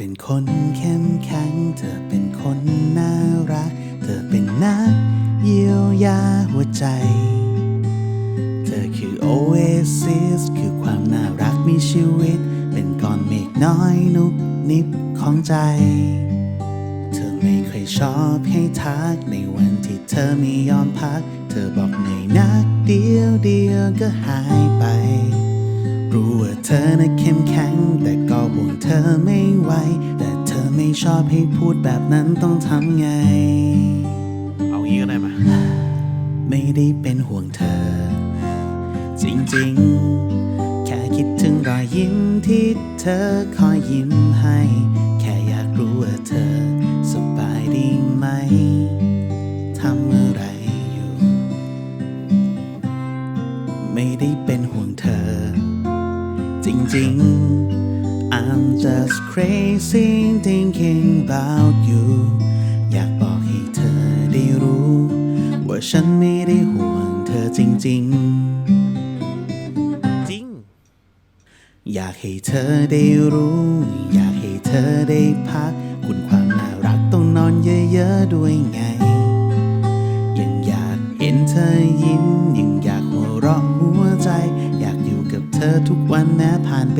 เป็นคนเข้มแข็ง เธอเป็นคนน่ารัก เธอเป็นนักเยียวยาหัวใจ เธอคือโอเอซิสคือความน่ารักมีชีวิต เป็นก้อนเมฆน้อยนุบนิบของใจ เธอไม่เคยชอบให้ทัก ในวันที่เธอไม่ยอมพัก เธอบอกในนักเดียวเดียวก็หายไป รู้ว่าเธอน่ะเข้มแข็งแต่ อไม่ไหว แต่เธอไม่ชอบให้พูดแบบนั้นต้องทำไง เอางี้ก็ได้มาไม่ได้เป็นห่วงเธอ จริงๆ แค่คิดถึงรอยยิ้มที่เธอคอยยิ้มให้ แค่อยากรู้ว่าเธอสบายดีไหมทำอะไรอยู่ ไม่ได้เป็นห่วงเธอ จริงๆ I'm just crazy thinking about you อยากบอกให้เธอได้รู้ ว่าฉันไม่ได้ห่วงเธอจริงจริงๆอยากให้เธอได้รู้ อยากให้เธอได้พัก คุณความน่ารักต้องนอนเยอะ ๆ ด้วยไงยัง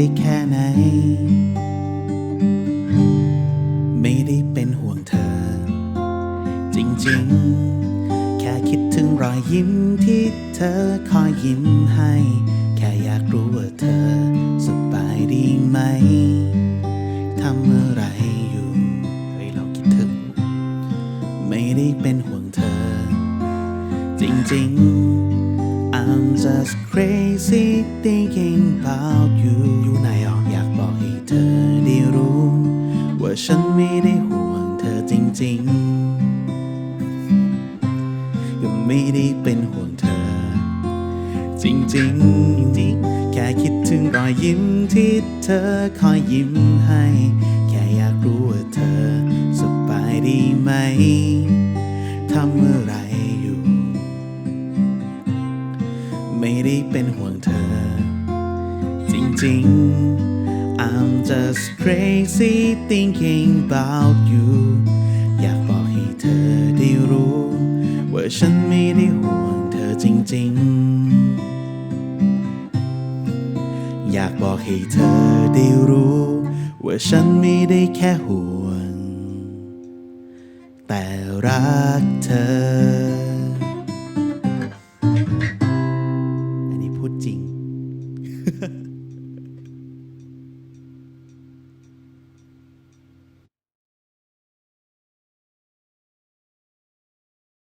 ไปแค่ไหน ไม่ได้เป็นห่วงเธอ จริงๆ แค่คิดถึงรอยยิ้มที่เธอคอยยิ้มให้ แค่อยากรู้ว่าเธอสบายดีไหมทำอะไรอยู่เฮ้ยเราคิดถึง ไม่ได้เป็นห่วงเธอ จริงๆ just crazy thinking about you อยู่ไหนอะอยากบอกให้เธอได้รู้ ว่าฉันไม่ได้ห่วงเธอจริงๆก็ไม่ได้เป็นห่วงเธอ จริงๆจริงๆแค่คิดถึงรอยยิ้มที่เธอคอยยิ้มให้ แค่อยากรู้ว่าเธอสบายดีไหมทำอะไรอไม่ ได้เป็นห่วงเธอ จริงๆ I'm just crazy thinking about you อยากบอกให้เธอได้รู้ ว่าฉันไม่ได้ห่วงเธอจริง ๆ อยากบอกให้เธอได้รู้ ว่าฉันไม่ได้แค่ห่วง แต่รักเธอ